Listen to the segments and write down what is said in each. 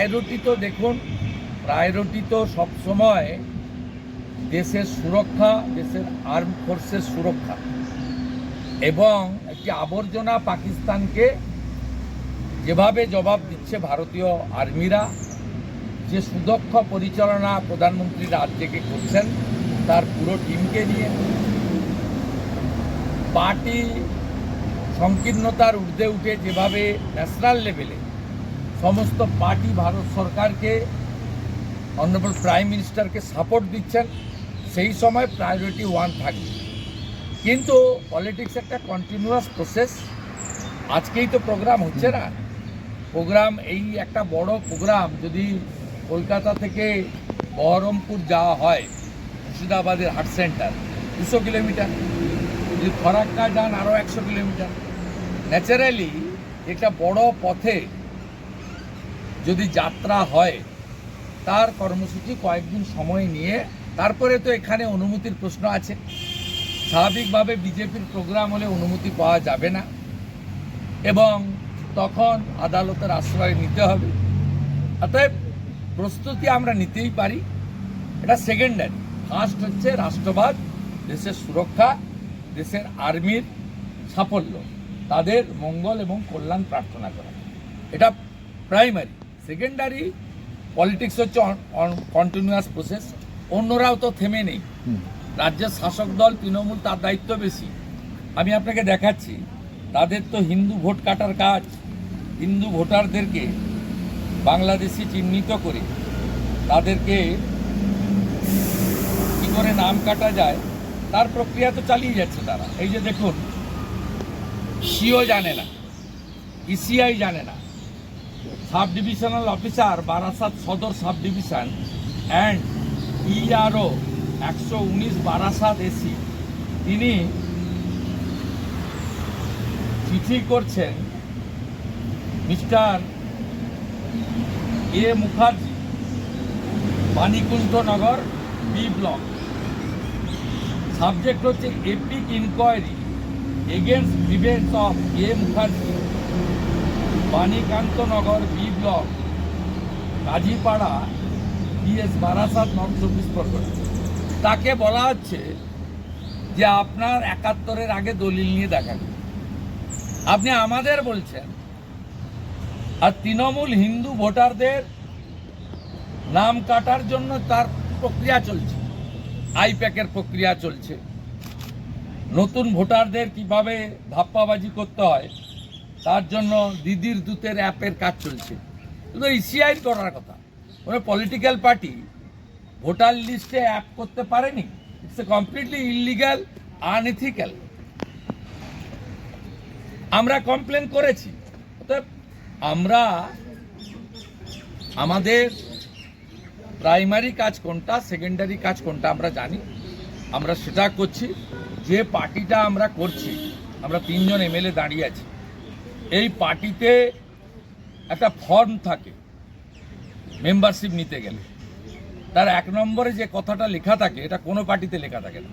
Priority তো দেখুন priority তো সবসময় দেশের সুরক্ষা, দেশের আর্ম ফোর্সের সুরক্ষা। এবং একটি আবর্জনা পাকিস্তানকে যেভাবে জবাব দিচ্ছে ভারতীয় আর্মিরা, যে সুদক্ষ পরিচালনা প্রধানমন্ত্রী রাজ্যকে করছেন, তার পুরো টিমকে নিয়ে। পার্টি সংকীর্ণতার ঊর্ধ্বে উঠে যেভাবে ন্যাশনাল লেভেলে সমস্ত পার্টি ভারত সরকারকে অনারেবল প্রাইম মিনিস্টারকে সাপোর্ট দিচ্ছেন, সেই সময় প্রায়োরিটি ওয়ান থাকবে। কিন্তু পলিটিক্স একটা কন্টিনিউয়াস প্রসেস আজকেই তো প্রোগ্রাম হচ্ছে না। প্রোগ্রাম এই একটা বড় প্রোগ্রাম যদি কলকাতা থেকে বহরমপুর যাওয়া হয়, মুর্শিদাবাদের হাট সেন্টার দুশো কিলোমিটার। যদি ফরাক্কা যান আরও একশো কিলোমিটার। ন্যাচারালি একটা বড় পথে যদি যাত্রা হয়, তার কর্মসূচি কয়েকদিন সময় নিয়ে, তারপরে তো এখানে অনুমতির প্রশ্ন আছে। স্বাভাবিকভাবে বিজেপির প্রোগ্রাম হলে অনুমতি পাওয়া যাবে না। এবং তখন আদালতের আশ্রয় নিতে হবে। অতএব প্রস্তুতি আমরা নিতেই পারি। এটা সেকেন্ডারি ফার্স্ট হচ্ছে রাষ্ট্রবাদ, দেশের সুরক্ষা, দেশের আর্মির সাফল্য। তাদের মঙ্গল এবং কল্যাণ প্রার্থনা করা। এটা প্রাইমারি সেকেন্ডারি পলিটিক্স হচ্ছে কন্টিনিউয়াস প্রসেস অন্যরাও তো থেমে নেই। রাজ্যের শাসক দল তৃণমূল তার দায়িত্ব বেশি। আমি আপনাকে দেখাচ্ছি তাদের তো হিন্দু ভোট কাটার কাজ। হিন্দু ভোটারদেরকে বাংলাদেশি চিহ্নিত করে তাদেরকে কি করে নাম কাটা যায় তার প্রক্রিয়া তো চালিয়ে যাচ্ছে তারা। এই যে দেখুন সিও জানে না ইসিআই জানে না। সাব ডিভিশনাল অফিসার, বারাসাত সদর সাব ডিভিশন অ্যান্ড ইআরও একশো উনিশ বারাসাত এসি তিনি চিঠি করছেন mister A Mukherjee, Banikanthanagar B block subject হচ্ছে EPIC inquiry against grievance of A Mukherjee. Banikantanagar B block, Kazipara DS Barasat North চব্বিশ পরগনা। তাকে বলা হচ্ছে যে আপনার একাত্তরের আগে দলিল নিয়ে দেখান আপনি আমাদের বলছেন, আর তৃণমূল হিন্দু ভোটারদের নাম কাটার জন্য তার প্রক্রিয়া চলছে, আইপ্যাকের প্রক্রিয়া চলছে। নতুন ভোটারদের কীভাবে ধাপ্পাবাজি করতে হয় তার জন্য দিদির দূতের অ্যাপের কাজ চলছে। শুধু ইসিআই করার কথা। কোনো পলিটিক্যাল পার্টি ভোটার লিস্টে অ্যাপ করতে পারেনি। It's a completely illegal unethical আমরা কমপ্লেন করেছি। অতএব আমরা আমাদের প্রাইমারি কাজ কোনটা সেকেন্ডারি কাজ কোনটা আমরা জানি। আমরা সেটা করছি। যে পার্টিটা আমরা করছি, আমরা তিনজন এমএলএ দাঁড়িয়ে আছি। এই পার্টিতে একটা ফর্ম থাকে মেম্বারশিপ নিতে গেলে। তার এক নম্বরে যে কথাটা লেখা থাকে, এটা কোনো পার্টিতে লেখা থাকে না।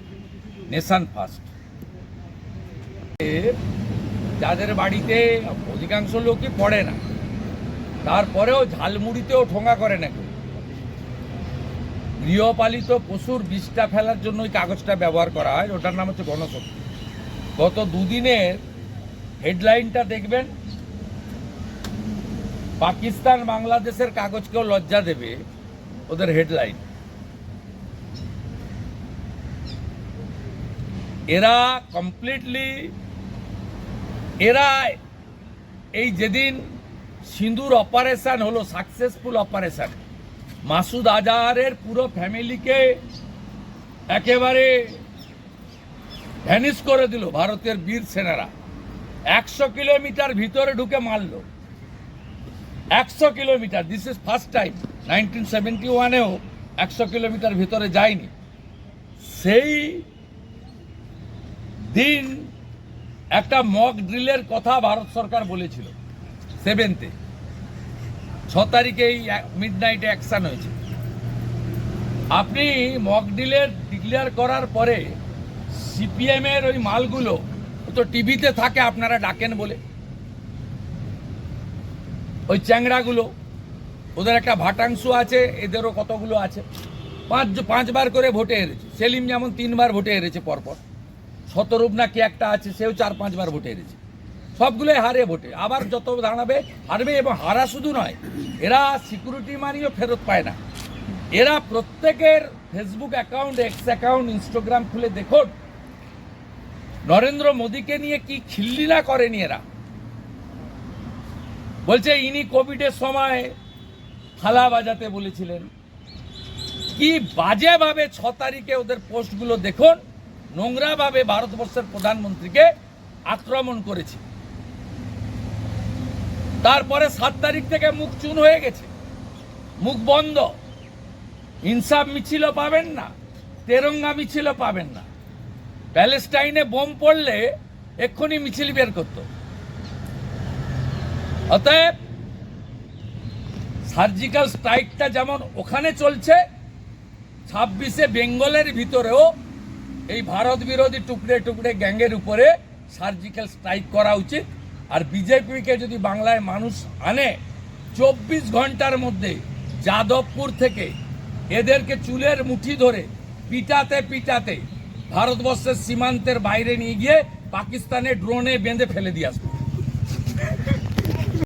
নেশান ফার্স্ট যাদের বাড়িতে অধিকাংশ লোকই পড়ে না, তারপরেও ঝালমুড়িতেও ঠোঙা করে না গৃহপালিত পশুর বিষটা ফেলার জন্য ওই কাগজটা ব্যবহার করা হয়, ওটার নাম হচ্ছে গণশক্তি গত দুদিনের হেডলাইনটা দেখবেন, পাকিস্তান, বাংলাদেশের কাগজকেও লজ্জা দেবে ওদের হেডলাইন। এরা কমপ্লিটলি এরা এই যেদিন সিঁদুর অপারেশন হলো সাকসেসফুল অপারেশন মাসুদ আজাহারের পুরো ফ্যামিলিকে একেবারে ভ্যানিশ করে দিল ভারতের বীর সেনারা। একশো কিলোমিটার ভিতরে ঢুকে মারলো। একশো kilometre this is first time nineteen seventy ওয়ানেও একশো কিলোমিটার ভিতরে যায়নি। সেই দিন একটা মক ড্রিলের কথা ভারত সরকার বলেছিল সেভেন্থে ছ তারিখে এই মিড নাইটে অ্যাকশান হয়েছে। আপনি মক ডিলের ডিক্লেয়ার করার পরে সিপিএমের ওই মালগুলো তো টিভিতে থাকে আপনারা ডাকেন বলে। ওই চ্যাংড়াগুলো, ওদের একটা ভাটাংশ আছে, এদেরও কতগুলো আছে? পাঁচ, পাঁচবার করে ভোটে হেরেছে। সেলিম যেমন তিনবার ভোটে হেরেছে পরপর। শতরূপ না কি একটা আছে, সেও চার, পাঁচবার ভোটে হেরেছে। সবগুলোই হারে ভোটে। আবার যত দাঁড়াবে, হারবে এবং হারা শুধু নয়, এরা সিকিউরিটি মানিও ফেরত পায় না। এরা প্রত্যেকের Facebook account X account Instagram খুলে দেখুন। নরেন্দ্র মোদীকে নিয়ে কি খিল্লি না করেনি এরা? বলছে, ইনি কোভিডের সময় থালা বাজাতে বলেছিলেন। কি বাজেভাবে ছ তারিখে ওদের পোস্টগুলো দেখুন, নোংরাভাবে ভারতবর্ষের প্রধানমন্ত্রীকে আক্রমণ করেছে। তারপরে সাত তারিখ থেকে মুখ চুন হয়ে গেছে। মুখ বন্ধ। ইনসাফ মিছিল পাবেন না, তেরঙ্গা মিছিল পাবেন না। প্যালেস্টাইনে বোম পড়লে এক্ষুনি মিছিল বের করতো। অতএব, সার্জিক্যাল স্ট্রাইকটা যেমন ওখানে চলছে, ছাব্বিশে বেঙ্গলের ভিতরেও এই ভারত বিরোধী টুকরে টুকরে গ্যাংয়ের উপরে সার্জিক্যাল স্ট্রাইক করা উচিত। আর বিজেপিকে যদি বাংলায় মানুষ আনে, চব্বিশ ঘণ্টার মধ্যে যাদবপুর থেকে এদেরকে চুলের মুঠি ধরে পিটাতে পিটাতে ভারতবর্ষের সীমান্তের বাইরে নিয়ে গিয়ে পাকিস্তানে ড্রোনে বেঁধে ফেলে দিয়ে আসবে।